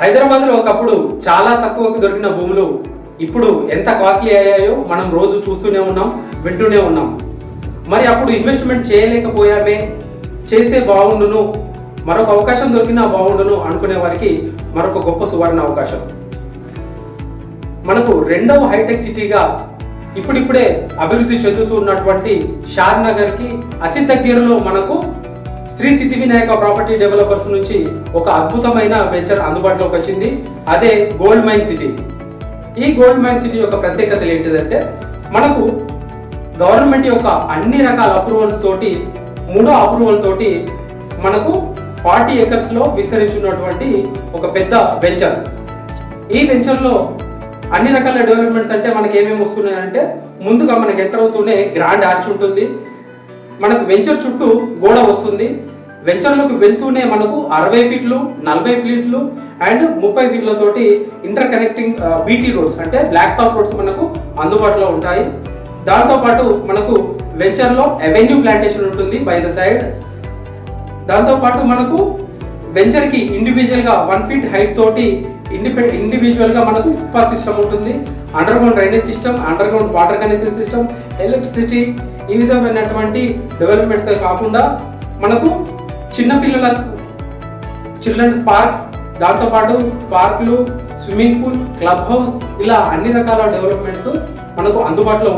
హైదరాబాద్లో ఒకప్పుడు చాలా తక్కువకు దొరికిన భూములు ఇప్పుడు ఎంత కాస్ట్లీ అయ్యాయో మనం రోజు చూస్తూనే ఉన్నాం వింటూనే ఉన్నాం. మరి అప్పుడు ఇన్వెస్ట్మెంట్ చేయలేకపోయామే చేస్తే బాగుండును మరొక అవకాశం దొరికినా బాగుండును అనుకునే వారికి మరొక గొప్ప సువర్ణ అవకాశం. మనకు రెండవ హైటెక్ సిటీగా ఇప్పుడిప్పుడే అభివృద్ధి చెందుతున్నటువంటి షాద్ నగర్కి అతి దగ్గరలో మనకు శ్రీ సిద్ధి వినాయక ప్రాపర్టీ డెవలపర్స్ నుంచి ఒక అద్భుతమైన వెంచర్ అందుబాటులోకి వచ్చింది. అదే గోల్డ్ మైన్ సిటీ. ఈ గోల్డ్ మైన్ సిటీ యొక్క ప్రత్యేకతలు ఏంటిదంటే మనకు గవర్నమెంట్ యొక్క అన్ని రకాల అప్రూవల్స్ తోటి మూడో అప్రూవల్ తోటి మనకు ఫార్టీ ఏకర్స్లో విస్తరించున్నటువంటి ఒక పెద్ద వెంచర్. ఈ వెంచర్లో అన్ని రకాల డెవలప్మెంట్స్ అంటే మనకి ఏమేమి వస్తున్నాయంటే ముందుగా మనకి ఎంటర్ అవుతూనే గ్రాండ్ ఆర్చ్ ఉంటుంది. మనకు వెంచర్ చుట్టూ గోడ వస్తుంది. వెంచర్లోకి వెళ్తూనే మనకు అరవై ఫీట్లు నలభై ఫీట్లు అండ్ ముప్పై ఫీట్లతోటి ఇంటర్ కనెక్టింగ్ బీటీ రోడ్స్ అంటే బ్లాక్ టాప్ రోడ్స్ మనకు అందుబాటులో ఉంటాయి. దాంతోపాటు మనకు వెంచర్లో అవెన్యూ ప్లాంటేషన్ ఉంటుంది బై ద సైడ్ దాంతోపాటు మనకు వెంచర్కి ఇండివిజువల్గా వన్ ఫీట్ హైట్ తోటి ఇండిపెండ్ ఇండివిజువల్గా మనకు ఫుట్పాత్ సిస్టమ్ ఉంటుంది. Underground drainage system underground water connection system electricity ఈ విధమైనటువంటి డెవలప్మెంట్తో కాకుండా మనకు చిన్నపిల్లలకు చిల్డ్రన్స్ పార్క్ దాంతోపాటు పార్కులు స్విమ్మింగ్ పూల్ క్లబ్ హౌస్ ఇలా అన్ని రకాల డెవలప్మెంట్స్ మనకు అందుబాటులో